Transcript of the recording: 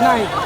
night.